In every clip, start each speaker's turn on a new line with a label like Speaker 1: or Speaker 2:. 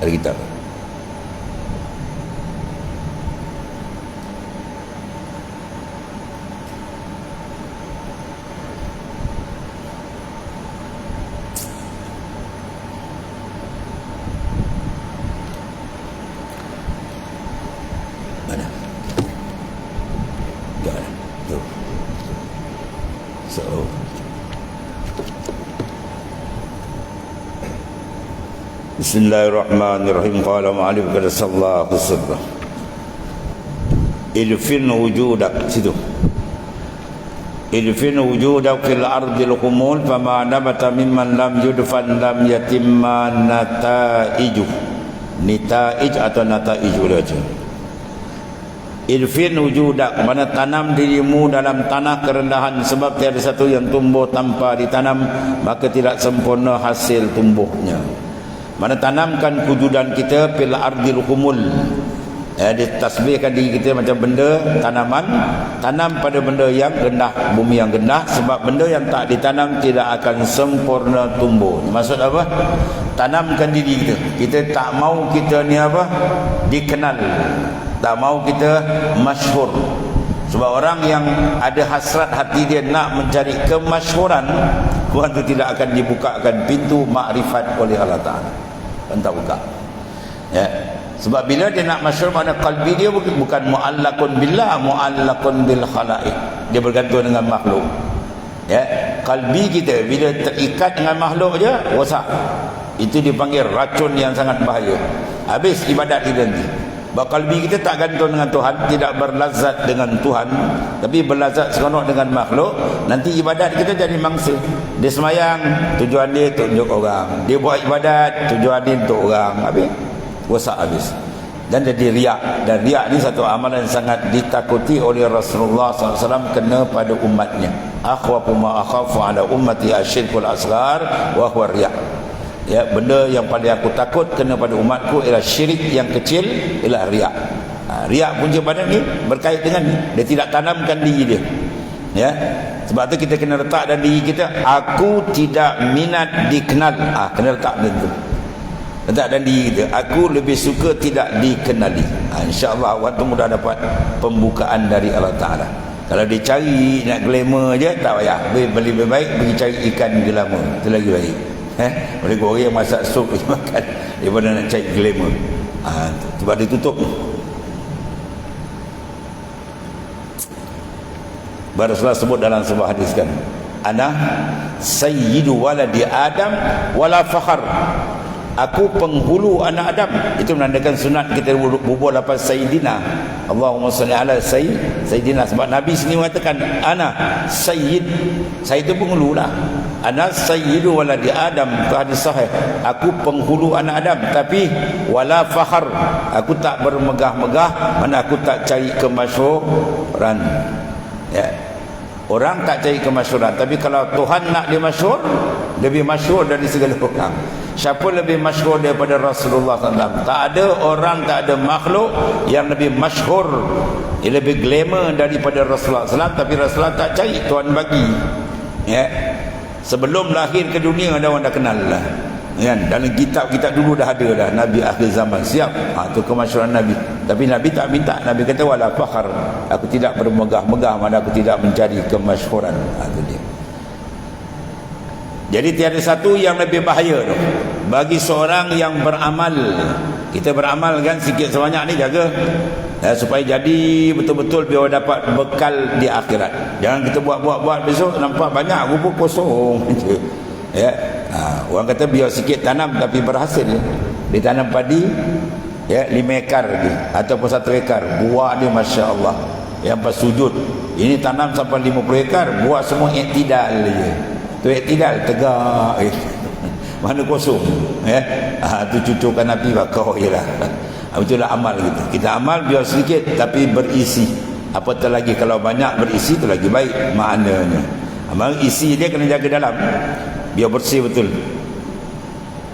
Speaker 1: Ada kitab. Mana? Tak ada. Tu. So, Bismillahirrahmanirrahim. Qala ma'alif kada sallahu sirra Idfin wujudak Situ. Idfin wujudak fil ardil humul Fama nabata mimman lam yudfan lam yatimma nata'iju Nita'ij atau nata'ij boleh baca. Idfin wujudak Mana tanam dirimu dalam tanah kerendahan Sebab tiada satu yang tumbuh tanpa ditanam Maka tidak sempurna hasil tumbuhnya mana tanamkan wujudan kita Fil ardil humul. Ya, Ditasbihkan diri kita macam benda Tanaman Tanam pada benda yang rendah Bumi yang rendah. Sebab benda yang tak ditanam Tidak akan sempurna tumbuh. Maksud apa? Tanamkan diri kita. Kita tak mau kita ni apa? Dikenal. Tak mau kita masyhur. Sebab orang yang ada hasrat hati dia nak mencari kemasyhuran Tuhan itu tidak akan dibukakan pintu makrifat oleh Allah Ta'ala Entah buka. Ya. Sebab bila dia nak masyhur pada kalbi dia bukan, bukan mu'allakun billah Mu'allakun bil khalaik Dia bergantung dengan makhluk. Ya. Kalbi kita bila terikat dengan makhluk je Rosak. Itu dipanggil racun yang sangat bahaya. Habis ibadat kita nanti bahawa kalbi kita tak gantung dengan Tuhan Tidak berlazat dengan Tuhan Tapi berlazat seronok dengan makhluk. Nanti ibadat kita jadi mangsa. Dia semayang Tujuan dia tunjuk orang. Dia buat ibadat Tujuan dia untuk orang. Habis? Rosak habis. Dan jadi riak. Dan riak ni satu amalan yang sangat ditakuti oleh Rasulullah SAW kena pada umatnya. Akhwafu ma akhafu ala ummati asyirkul asghar wa huwa riak ya benda yang paling aku takut kena pada umatku ialah syirik yang kecil ialah riak. Ha, riak punca badan ni berkait dengan ni. Dia tidak tanamkan diri dia. Ya sebab tu kita kena letak dalam diri kita aku tidak minat dikenal. Ah ha, kena letak benda tu. Letak dalam diri kita aku lebih suka tidak dikenali. Ha, insyaallah waktu mudah dapat pembukaan dari Allah taala. Kalau dia cari nak glamour je tak payah. Beli lebih baik pergi cari ikan glamour itu lagi baik eh? Boleh goreng yang masak sup dia makan. Daripada nak cari glamour. Ha, sebab dia tutup. Rasulullah sebut dalam sebuah hadis kan. Ana sayyidu waladi adam wala fakhar aku penghulu anak Adam. Itu menandakan sunat kita bubur lapan Sayyidina. Allahumma salli ala Sayyid Sayyidina. Sebab Nabi sini mengatakan ana Sayyid. Saya itu penghulu lah. Ana Sayyidu waladi Adam. Itu hadis sahih. Aku penghulu anak Adam. Tapi wala fahar. Aku tak bermegah-megah. Mana aku tak cari kemasyuran Orang tak cari kemasyuran. Tapi kalau Tuhan nak dia masyur Lebih masyur dari segala orang. Siapa lebih masyhur daripada Rasulullah SAW Tak ada orang, tak ada makhluk Yang lebih masyhur Yang lebih glamour daripada Rasulullah SAW Tapi Rasulullah tak cari Tuhan bagi. Ya. Sebelum lahir ke dunia orang dah kenal lah kan dalam kitab-kitab dulu dah ada dah Nabi akhir zaman siap ha, tu kemasyuran Nabi tapi Nabi tak minta Nabi kata wala fakhar aku tidak bermegah-megah mana aku tidak mencari kemasyuran ha, dia jadi tiada satu yang lebih bahaya tu. Bagi seorang yang beramal. Kita beramal kan sikit sebanyak ni jaga. Ya, supaya jadi betul-betul biar dapat bekal di akhirat. Jangan kita buat-buat-buat besok nampak banyak gubuk kosong. ya. Ha, orang kata biar sikit tanam tapi berhasil. Ditanam padi ya lima ekar lagi. Ataupun satu ekar. Buah dia masya-Allah yang pas sujud. Ini tanam sampai 50 ekar. Buah semua iktidal je tu tidak tegak. Eh. mana kosong ya? Ha, tu cucukan Nabi kau ialah ha, itulah amal kita. Kita amal biar sedikit tapi berisi. Apatah lagi kalau banyak berisi itu lagi baik maknanya. Amal isi dia kena jaga dalam biar bersih betul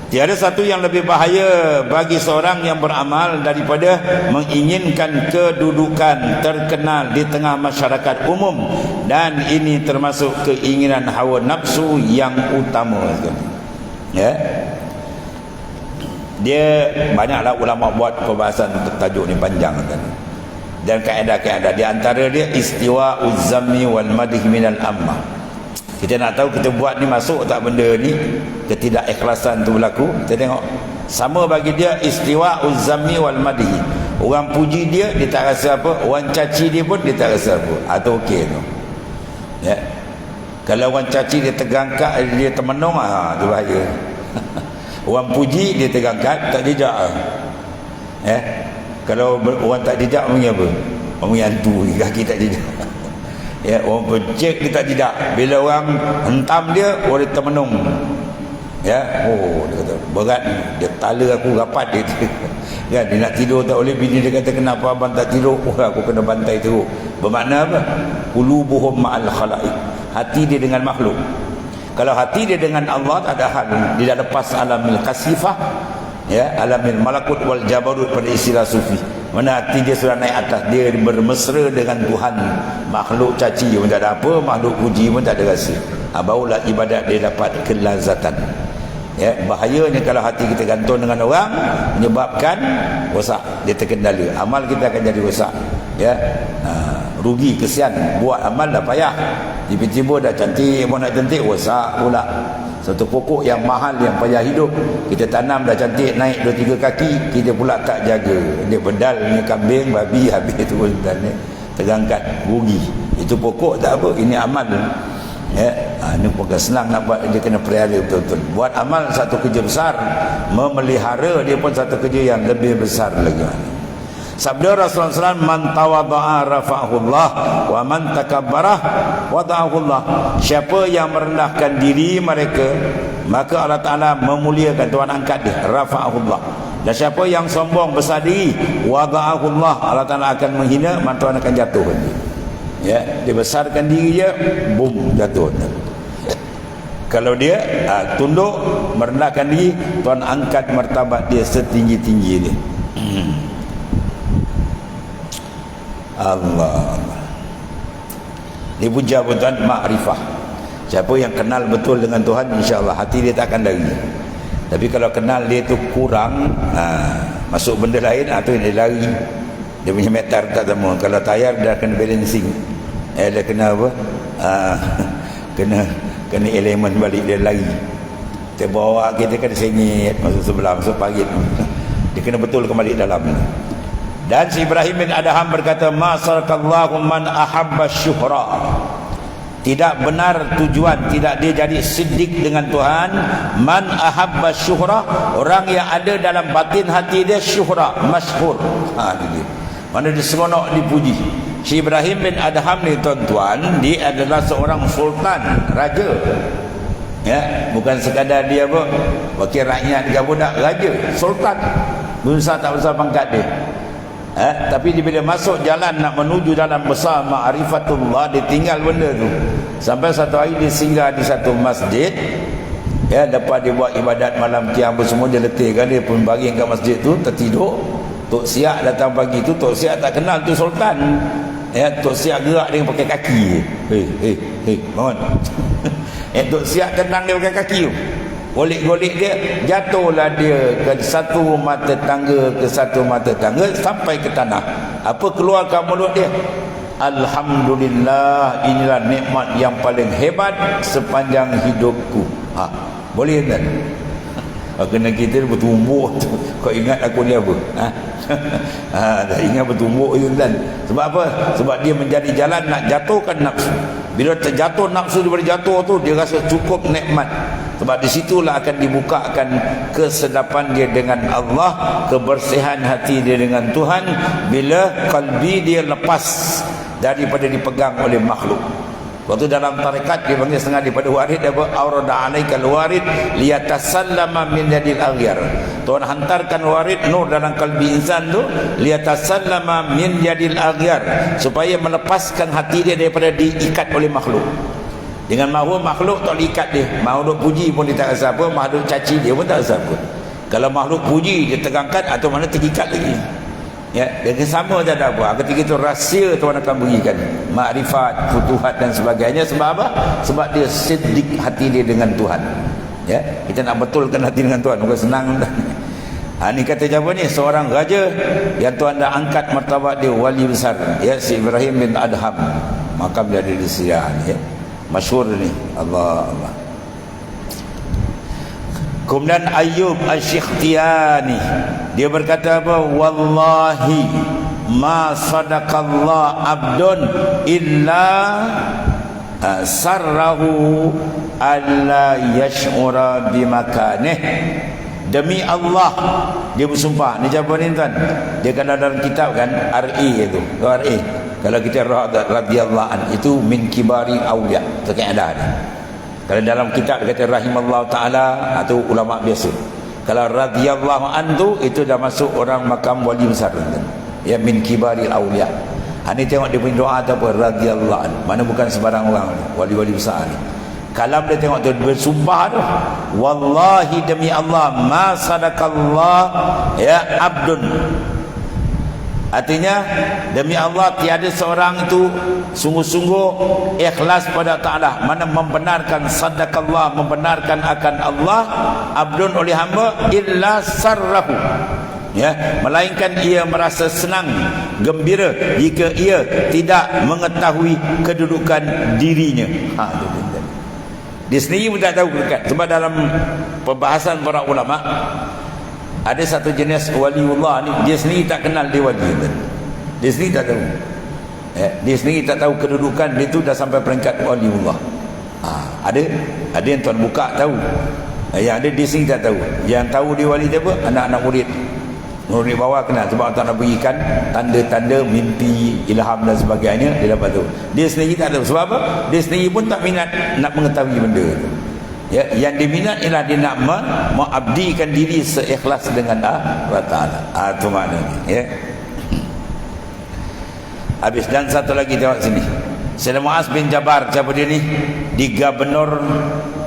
Speaker 1: Tiada satu yang lebih bahaya bagi seorang yang beramal daripada menginginkan kedudukan terkenal di tengah masyarakat umum dan ini termasuk keinginan hawa nafsu yang utama. Ya. dia banyaklah ulama buat perbahasan tajuk ni panjang kan dan kaedah-kaedah di antara dia istiwa uzzami wal madhi minal amma kita nak tahu kita buat ni masuk tak benda ni ketidakikhlasan tu berlaku kita tengok sama bagi dia istiwa uzzami wal madhi orang puji dia dia tak rasa apa orang caci dia pun dia tak rasa apa atau okey tu ya kalau orang caci dia tegangkat dia termenung ah tu bahaya Orang puji dia terangkat tak dijak. Eh? Kalau orang tak dijak punya apa? Orang yang tu kaki tak dijak. ya, orang pencet dia tak dijak. Bila orang hentam dia, orang termenung. Ya, oh dia kata berat ni. Dia tala aku rapat dia. kan dia nak tidur tak boleh bini dia kata kenapa abang tak tidur? Oh, aku kena bantai teruk. Bermakna apa? Qulubuhum ma'al khalaiq. Hati dia dengan makhluk. Kalau hati dia dengan Allah tak ada hal dia dah lepas alamil kasifah ya alamil malakut wal jabarut pada istilah sufi. Mana hati dia sudah naik atas dia bermesra dengan Tuhan. Makhluk caci pun tak ada apa, makhluk puji pun tak ada rasa. Ha, barulah ibadat dia dapat kelazatan. Ya, bahayanya kalau hati kita gantung dengan orang menyebabkan rosak dia terkendala. Amal kita akan jadi rosak. Ya. Ha, rugi kesian buat amal dah payah tiba-tiba dah cantik pun nak cantik rosak pula satu pokok yang mahal yang payah hidup. Kita tanam dah cantik naik dua tiga kaki kita pula tak jaga. Dia bedal ni kambing babi habis tu dan ni terangkat rugi. Itu pokok tak apa ini amal. Ya ha, ini bukan senang nak buat dia kena pelihara betul-betul. Buat amal satu kerja besar memelihara dia pun satu kerja yang lebih besar lagi Sabda Rasulullah SAW Man tawada'a rafa'ahullah Wa man takabbarah Wada'ahullah. Siapa yang merendahkan diri mereka Maka Allah Ta'ala memuliakan Tuhan angkat dia Rafa'ahullah. Dan siapa yang sombong besar diri Wada'ahullah Allah Ta'ala akan menghina Maka Tuhan akan jatuh dia Ya, dia besarkan diri dia Boom, jatuh Kalau dia uh, tunduk Merendahkan diri Tuhan angkat martabat dia setinggi-tinggi dia Allah. Ini pun jabatan makrifah. Siapa yang kenal betul dengan Tuhan InsyaAllah hati dia tak akan lari. Tapi kalau kenal dia tu kurang ha, Masuk benda lain ha, dia lari. Dia punya meter tak sama. Kalau tayar dia akan balancing. Eh dia kena apa? Ha, Kena Kena elemen balik dia lari. Kita bawa kita kan sengit Masuk sebelah Masuk pagit Dia kena betul kembali dalam dan si Ibrahim bin Adham berkata, Masarakallahu man ahabba syuhra. Tidak benar tujuan, tidak dia jadi siddiq dengan Tuhan. Man ahabba syuhra. Orang yang ada dalam batin hati dia syuhra, masyhur. Ha, dia. Mana dia seronok dipuji. Si Ibrahim bin Adham ni tuan-tuan, dia adalah seorang sultan, raja. Ya, bukan sekadar dia apa, wakil rakyat ke budak, raja, sultan. Besar tak besar pangkat dia. Eh, tapi bila masuk jalan nak menuju dalam besar ma'rifatullah dia tinggal benda tu. Sampai satu hari dia singgah di satu masjid. Ya dapat dia buat ibadat malam tiang pun semua dia letihkan dia pun baring kat masjid tu tertidur. Tok Siak datang pagi tu Tok Siak tak kenal tu sultan. Ya Tok Siak gerak dengan pakai kaki. Hei hei hei bangun eh Tok Siak tenang dia pakai kaki tu Golik-golik dia Jatuhlah dia ke satu mata tangga Ke satu mata tangga Sampai ke tanah Apa keluarkan mulut dia Alhamdulillah Inilah nikmat yang paling hebat Sepanjang hidupku ha, Boleh tak? Ha, kena kita bertumbuk tu. Kau ingat aku ni apa? Ha? ha, tak ingat bertumbuk itu kan? Sebab apa? Sebab dia menjadi jalan nak jatuhkan nafsu. Bila terjatuh nafsu daripada jatuh tu, dia rasa cukup nikmat. Sebab di situlah akan dibukakan kesedapan dia dengan Allah, kebersihan hati dia dengan Tuhan bila kalbi dia lepas daripada dipegang oleh makhluk. Waktu dalam tarekat dia panggil setengah daripada warid dia buat aurada alaikal warid liyatasallama min yadil aghyar. Tuhan hantarkan warid nur dalam kalbi insan tu liyatasallama min yadil aghyar supaya melepaskan hati dia daripada diikat oleh makhluk. Dengan mahu makhluk tak ikat dia. Makhluk puji pun dia tak rasa apa, makhluk caci dia pun tak rasa apa. Kalau makhluk puji dia tegangkan atau mana terikat lagi. Ya, dia sama tak ada apa. Ketika itu rahsia Tuhan akan berikan. Makrifat, futuhat dan sebagainya sebab apa? Sebab dia sedih hati dia dengan Tuhan. Ya, kita nak betulkan hati dengan Tuhan bukan senang. Ha, ni kata siapa ni? Seorang raja yang Tuhan dah angkat martabat dia wali besar. Ya, si Ibrahim bin Adham. Makam dia ada di. Ya. Masyur ni. Allah Allah. Kemudian Ayub Ash-Shikhtiyani. Dia berkata apa? Wallahi ma sadaqallah abdun illa uh, sarrahu alla yash'ura bimakanih demi Allah dia bersumpah ni siapa ni tuan dia kena dalam kitab kan RE itu RE kalau kita radhiyallahu an itu min kibari awliya. Tu kan ada kalau dalam kitab dia kata rahimallahu taala atau ulama biasa. Kalau radhiyallahu an tu itu dah masuk orang makam wali besar. Tuan ya min kibari awliya. Ha, ni tengok dia punya doa apa? Radhiyallahu an. Mana bukan sebarang orang wali-wali besar ni. Kalam dia tengok tu bersumpah tu. Wallahi demi Allah ma sadaqallah ya abdun artinya demi Allah tiada seorang itu sungguh-sungguh ikhlas pada Ta'ala mana membenarkan sadaqallah membenarkan akan Allah abdun oleh hamba illa sarrahu. Ya melainkan ia merasa senang gembira jika ia tidak mengetahui kedudukan dirinya. Ha tu dia sendiri pun tak tahu dekat. Sebab dalam perbahasan para ulama ada satu jenis waliullah ni dia sendiri tak kenal dia wali. Dia sendiri tak tahu. Eh, dia sendiri tak tahu kedudukan dia tu dah sampai peringkat waliullah. Ha, ada ada yang tuan buka tahu. Eh, yang ada dia sendiri tak tahu. Yang tahu dia wali dia apa? Anak-anak murid. Murid bawah kenal sebab Allah nak berikan tanda-tanda mimpi, ilham dan sebagainya dia dapat tahu. Dia sendiri tak tahu sebab apa? Dia sendiri pun tak minat nak mengetahui benda tu. Ya, yang diminat ialah dia nak mengabdikan diri seikhlas dengan Allah Taala. Ah tu maknanya, ya. Habis dan satu lagi tengok sini. Sayyidina Muaz bin Jabar siapa dia ni? Di gubernur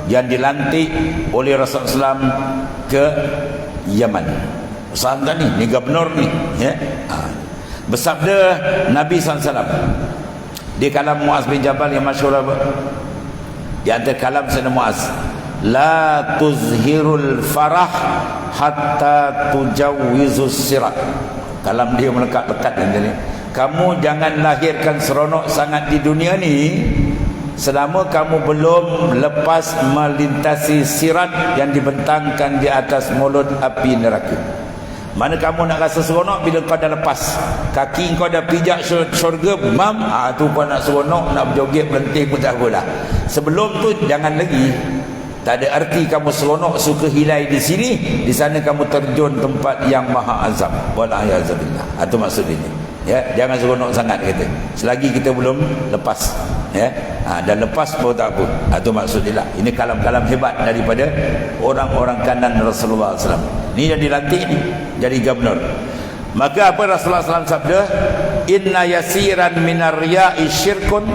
Speaker 1: yang dilantik oleh Rasulullah SAW ke Yaman. Santan ni, ni gubernur ni. Ya. Ha. Bersabda Nabi SAW. Di kalam Muaz bin Jabal yang masyur apa? Di antara kalam Sayyidina Muaz. La tuzhirul farah hatta tujawizus sirat. Kalam dia melekat-lekat dengan ni. Kamu jangan lahirkan seronok sangat di dunia ni selama kamu belum lepas melintasi sirat yang dibentangkan di atas mulut api neraka. Mana kamu nak rasa seronok bila kau dah lepas Kaki kau dah pijak syurga Mam ha, tu pun nak seronok Nak berjoget berhenti pun tak apalah Sebelum tu jangan lagi Tak ada arti kamu seronok Suka hilai di sini Di sana kamu terjun tempat yang maha azam. Wal'ayazabillah Itu ha, maksud ini ya jangan seronok sangat kata. Selagi kita belum lepas ya. Ha, dan lepas pun tak apa. Itu ha, maksud dia lah. Ini kalam-kalam hebat daripada orang-orang kanan Rasulullah SAW ni yang dilantik ni jadi gubernur. Maka apa Rasulullah SAW sabda? Inna yasiran minar riya'i syirkun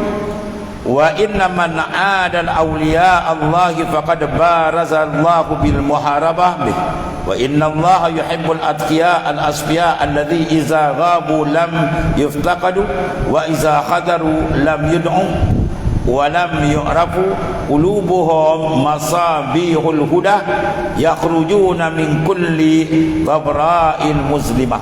Speaker 1: وإن من عادى أولياء الله فقد بارز الله بالمحاربة به. وإن الله يحب الأتقياء الأصفياء الذي إذا غابوا لم يفتقدوا وإذا خذروا لم يدعوا ولم يعرفوا قلوبهم مصابيح الهدى يخرجون من كل غبراء مظلمة.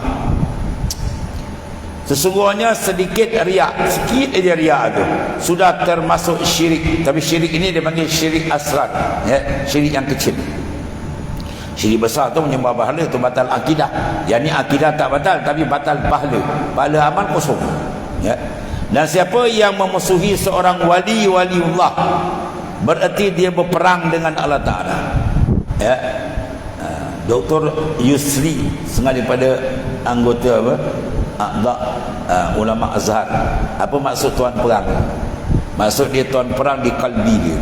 Speaker 1: Sesungguhnya sedikit riak, sikit aja riak tu sudah termasuk syirik. Tapi syirik ini dia panggil syirik asrar, ya, syirik yang kecil. Syirik besar tu menyembah bahala tu batal akidah. Yang ni akidah tak batal tapi batal pahala. Pahala amal kosong. Ya. Dan siapa yang memusuhi seorang wali wali Allah dia berperang dengan Allah Taala. Ya. Ha, Dr. Yusri setengah daripada anggota apa? Akhlak uh, ulama Azhar. Apa maksud tuan perang? Maksud dia tuan perang di kalbi dia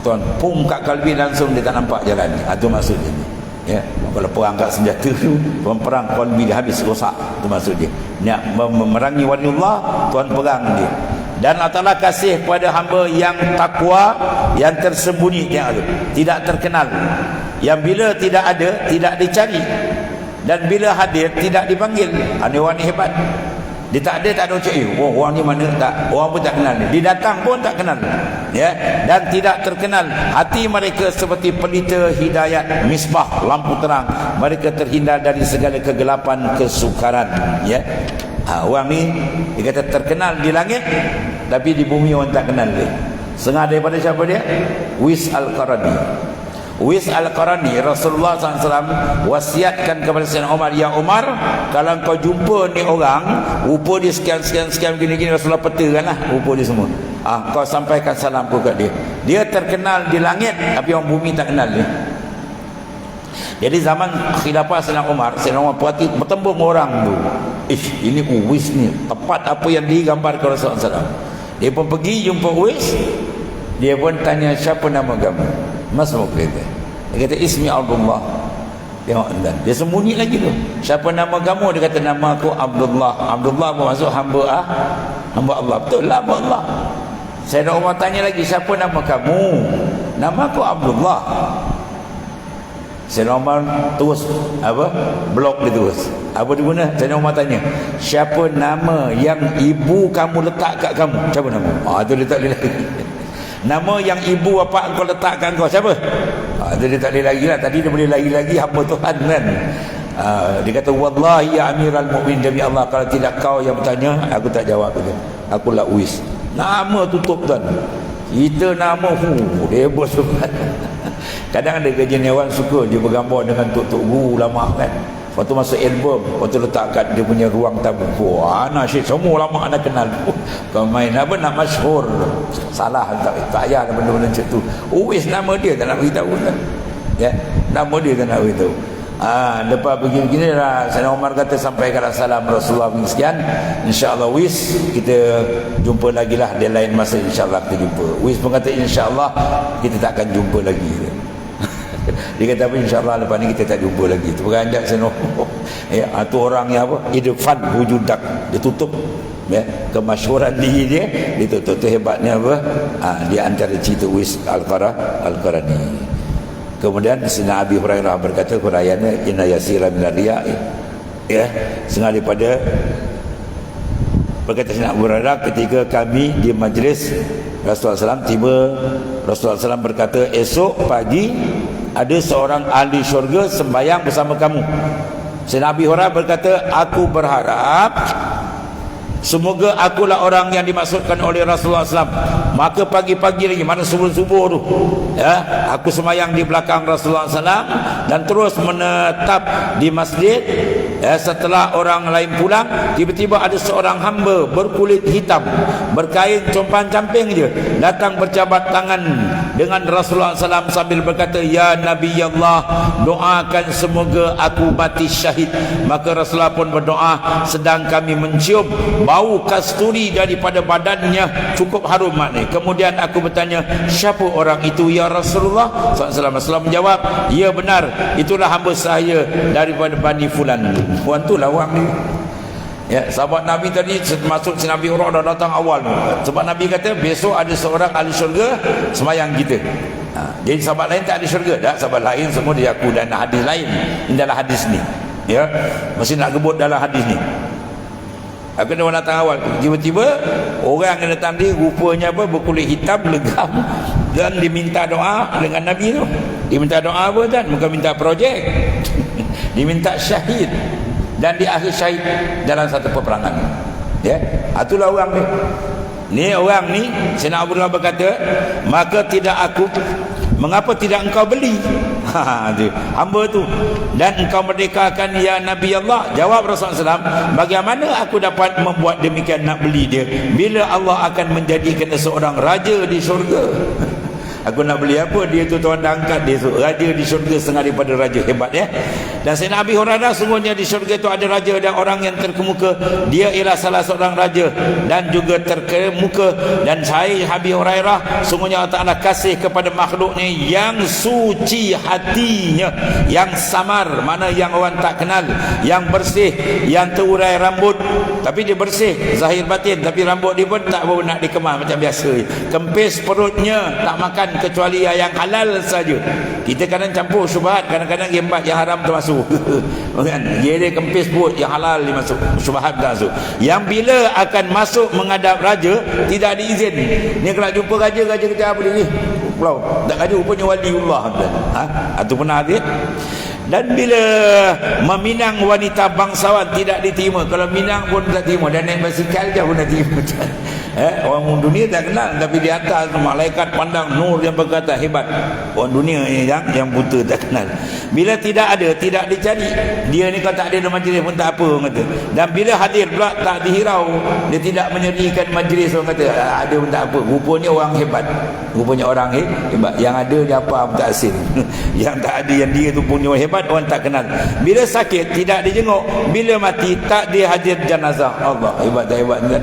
Speaker 1: tuan pum kat kalbi langsung dia tak nampak jalan ni. Itu maksud dia ya kalau perang kat senjata tu perang kalbi dia habis rosak. Itu maksud dia. Nak memerangi waliullah tuan perang dia. Dan Allah kasih kepada hamba yang takwa yang tersembunyi. Yang ada tidak terkenal. Yang bila tidak ada tidak dicari dan bila hadir tidak dipanggil. Ini wanita hebat. Dia tak ada tak ada eh oh, orang ni mana tak orang pun tak kenal dia dia datang pun tak kenal. Ya? Dan tidak terkenal hati mereka seperti pelita hidayat misbah lampu terang. Mereka terhindar dari segala kegelapan kesukaran. Ya? Ha, orang ni dia kata terkenal di langit tapi di bumi orang tak kenal dia. Setengah daripada siapa dia? Wis Al-Qarani. Wis Al-Qarani Rasulullah SAW wasiatkan kepada Sayyidina Umar Ya Umar Kalau kau jumpa ni orang Rupa dia sekian-sekian-sekian gini-gini Rasulullah petakan lah rupa dia semua. Ah, Kau sampaikan salamku kat dia. Dia terkenal di langit Tapi orang bumi tak kenal dia. Jadi zaman khilafah Sayyidina Umar Sayyidina Umar perhati bertembung orang tu. Ish ini Uwis ni Tepat apa yang digambar ke Rasulullah SAW Dia pun pergi jumpa Uwis Dia pun tanya siapa nama kamu Mas mau kereta Dia kata Ismi Abdullah. Tengok dan Dia sembunyi lagi tu. Siapa nama kamu? Dia kata nama aku Abdullah. Abdullah apa hamba ah Hamba Allah. Betul lah hamba Allah. Saya nak Umar tanya lagi Siapa nama kamu? Nama aku Abdullah. Saya Umar terus Apa Blok dia terus. Apa dia guna? Saya Umar tanya Siapa nama Yang ibu kamu letak kat kamu? Siapa nama? Ah tu dia tak boleh lagi Nama yang ibu bapa kau letakkan kau siapa? Ha, dia, dia tak boleh lagi lah. Tadi dia boleh lagi-lagi hamba Tuhan kan. Ha, dia kata wallahi ya amiral mu'min demi Allah kalau tidak kau yang bertanya aku tak jawab itu. Aku lah uis. Nama tutup tuan. Kita nama hu dia Kadang ada kejenawan suka dia bergambar dengan tok-tok guru lama kan. Waktu masuk album Waktu letak kat dia punya ruang tamu. Wah anak syed Semua lama anak kenal. Kau main apa nak masyhur? Salah tak, tak payah benda-benda macam tu. Uwis nama dia tak nak beritahu kan? Ya Nama dia tak nak beritahu. Ah, lepas begini-begini lah Sayyidina Umar kata sampai ke salam Rasulullah sekian. InsyaAllah Wis Kita jumpa lagi lah Dia lain masa. insyaAllah kita jumpa. Wis pun kata insyaAllah Kita tak akan jumpa lagi dia kata apa insyaAllah lepas ni kita tak jumpa lagi. Tu beranjak sana ya, itu orang yang apa? Idfan wujudak dia tutup ya, kemasyuran diri dia. Dia tutup. Tu hebatnya apa? Ha, dia antara cerita wis Al-Qarah Al-Qarani kemudian Sina Abi Hurairah berkata kurayana inna yasira min riya. Ya sengaja daripada berkata Sina Abu Hurairah ketika kami di majlis Rasulullah SAW tiba Rasulullah SAW berkata esok pagi ada seorang ahli syurga sembahyang bersama kamu. Sayyidina Abi Hurairah berkata aku berharap Semoga akulah orang yang dimaksudkan oleh Rasulullah SAW Maka pagi-pagi lagi Mana subuh-subuh tu ya, Aku semayang di belakang Rasulullah SAW Dan terus menetap di masjid ya, setelah orang lain pulang tiba-tiba ada seorang hamba berkulit hitam berkain compan camping dia datang berjabat tangan dengan Rasulullah SAW sambil berkata Ya Nabi Allah doakan semoga aku mati syahid. Maka Rasulullah pun berdoa sedang kami mencium bau kasturi daripada badannya cukup harum makna kemudian aku bertanya siapa orang itu Ya Rasulullah? SAW menjawab ya benar itulah hamba saya daripada Bani Fulan Puan tu orang ni Ya, sahabat Nabi tadi masuk si Nabi Urah dah datang awal tu. Sebab Nabi kata besok ada seorang ahli syurga semayang kita. Ha, jadi sahabat lain tak ada syurga dah. Sahabat lain semua dia aku dan hadis lain. Ini dalam hadis ni. Ya, mesti nak gebut dalam hadis ni. Aku nak datang awal. Tiba-tiba orang yang datang dia rupanya apa berkulit hitam legam dan diminta doa dengan Nabi tu. Diminta doa apa kan? Bukan minta projek. Diminta syahid. Dan di akhir syahid dalam satu peperangan. Ya? Itulah orang ni. Ni orang ni Abu Bakar berkata maka tidak aku mengapa tidak engkau beli? Ha hamba tu. Dan engkau merdekakan ya Nabi Allah. Jawab Rasulullah SAW bagaimana aku dapat membuat demikian nak beli dia bila Allah akan menjadikan seorang raja di syurga Aku nak beli apa? Dia tu tuan dah angkat dia tu. Raja di syurga setengah daripada raja. Hebat ya. Dan saya Nabi Hurairah semuanya di syurga itu ada raja dan orang yang terkemuka. Dia ialah salah seorang raja dan juga terkemuka. Dan saya Nabi Hurairah semuanya Allah kasih kepada makhluknya yang suci hatinya. Yang samar. Mana yang orang tak kenal. Yang bersih. Yang terurai rambut. Tapi dia bersih. Zahir batin. Tapi rambut dia pun tak nak dikemah macam biasa. Kempis perutnya tak makan kecuali yang halal saja. Kita kadang campur syubhat, kadang-kadang gembat yang haram termasuk. kan? Dia kempis pun yang halal dimasuk, syubhat masuk. Yang bila akan masuk menghadap raja tidak diizin. Ni kalau jumpa raja, raja kata apa dia? Pulau. Tak raja rupanya waliullah. Ha? Itu pernah ada. Dan bila meminang wanita bangsawan tidak diterima. Kalau minang pun tak terima. Dan naik basikal je pun tak terima. Eh, orang dunia tak kenal tapi di atas malaikat pandang nur yang berkata hebat. Orang dunia ni yang yang buta tak kenal. Bila tidak ada, tidak dicari. Dia ni kalau tak ada dalam majlis pun tak apa orang kata. Dan bila hadir pula tak dihirau, dia tidak menyerikan majlis orang kata "Ah, ada pun tak apa. Rupanya orang hebat. Rupanya orang he- hebat. Yang ada dia apa pun tak hasil. yang tak ada yang dia tu punya hebat orang tak kenal. Bila sakit tidak dijenguk, bila mati tak dia hadir jenazah. Allah hebat hebat kan?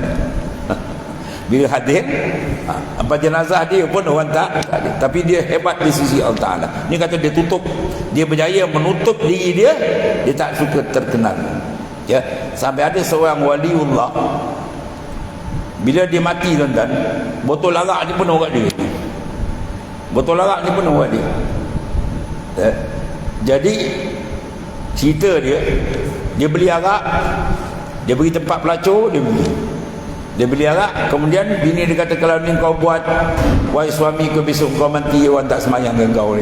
Speaker 1: Bila hadir ha, Apa jenazah dia pun orang tak, tak ada. Tapi dia hebat di sisi Allah Ta'ala. Ni kata dia tutup. Dia berjaya menutup diri dia Dia tak suka terkenal. Ya Sampai ada seorang waliullah Bila dia mati tuan-tuan Botol arak ni penuh kat dia. Botol arak ni penuh kat dia. Ya. Jadi Cerita dia Dia beli arak Dia pergi tempat pelacur Dia beli dia beli arak Kemudian bini dia kata Kalau ni kau buat Wahai suami kau besok kau mati Orang tak semayang dengan kau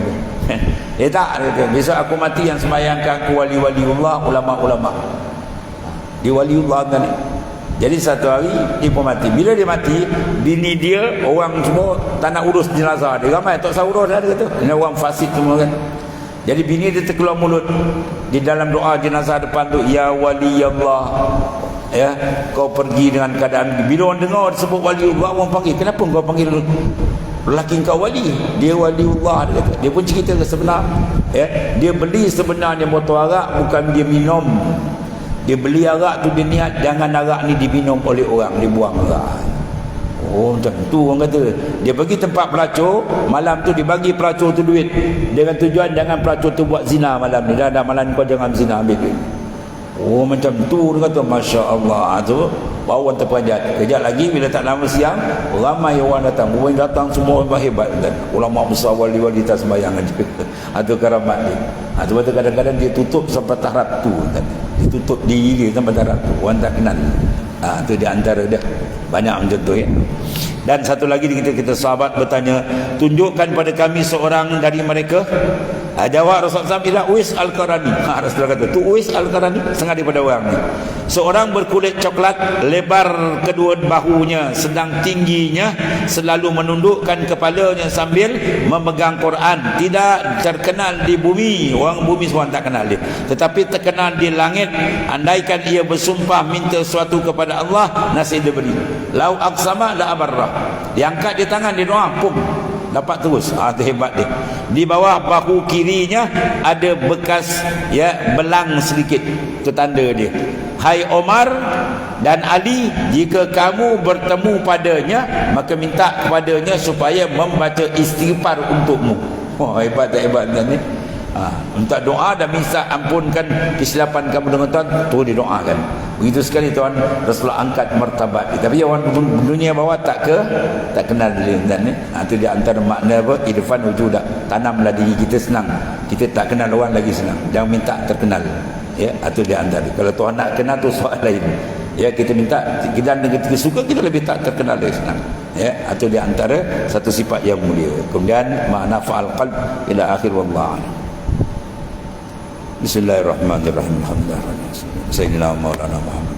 Speaker 1: Dia tak dia kata, Besok aku mati yang semayangkan aku Wali-waliullah Ulama-ulama Dia waliullah kan ni jadi satu hari dia pun mati. Bila dia mati, bini dia orang semua tak nak urus jenazah dia. Ramai tak usah urus dah dia kata. Ini orang fasik semua kan. Jadi bini dia terkeluar mulut di dalam doa jenazah depan tu ya wali Allah ya kau pergi dengan keadaan bila orang dengar disebut wali Allah orang panggil. Kenapa kau panggil lelaki kau wali? Dia wali Allah dia kata. Dia pun cerita ke sebenar. Ya dia beli sebenarnya botol arak bukan dia minum. Dia beli arak tu dia niat jangan arak ni diminum oleh orang. Dibuang arak. Oh tentu orang kata. Dia pergi tempat pelacur Malam tu dia bagi pelacur tu duit. Dengan tujuan jangan pelacur tu buat zina malam ni. Dah dah malam kau jangan zina ambil duit Oh macam tu dia kata Masya Allah tu Bawa terperanjat Kejap lagi bila tak lama siang Ramai orang datang Orang datang semua orang hebat kan? Ulama besar wali-wali tak sembahyang Itu karamat dia Itu kadang-kadang dia tutup sampai taraf tu kan? Dia tutup diri dia sampai taraf tu Orang tak kenal Ha, itu di antara dia banyak contoh ya. Dan satu lagi kita kita sahabat bertanya, tunjukkan pada kami seorang dari mereka. Ha, jawab Rasulullah SAW, ialah Uwais Al-Qarani. Ha, Rasulullah kata, tu Uwais Al-Qarani, setengah daripada orang ni. Seorang berkulit coklat, lebar kedua bahunya, sedang tingginya, selalu menundukkan kepalanya sambil memegang Quran. Tidak terkenal di bumi, orang bumi semua tak kenal dia. Tetapi terkenal di langit, andaikan ia bersumpah minta sesuatu kepada Allah, nasi dia beri. Lau aksama la abarrah. Diangkat di tangan, dia doa, pum dapat terus. Ah tu hebat dia. Di bawah bahu kirinya ada bekas ya belang sedikit. Itu tanda dia. Hai Omar dan Ali jika kamu bertemu padanya maka minta kepadanya supaya membaca istighfar untukmu. Oh hebat tak hebat ni Ha, minta doa dan minta ampunkan kesilapan kamu dengan Tuhan tu didoakan. Begitu sekali Tuhan Rasulullah angkat martabat dia. tapi orang dunia bawah tak ke tak kenal dia dan ni. Itu di antara makna apa? Idfan wujudah tanamlah diri kita senang. Kita tak kenal orang lagi senang. Jangan minta terkenal. Ya itu di antara kalau Tuhan nak kenal tu soal lain. Ya kita minta kita dengan kita suka kita lebih tak terkenal lagi senang. Ya itu di antara satu sifat yang mulia. Kemudian makna fa'al qalb ila akhir wallahu a'lam Bismillahirrahmanirrahim. Alhamdulillah. Sayyidina Maulana Muhammad.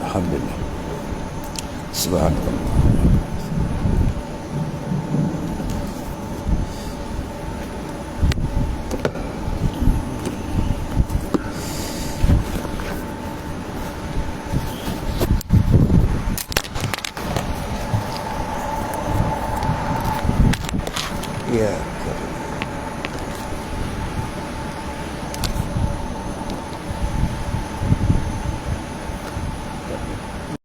Speaker 1: Alhamdulillah. Subhanallah. Ya,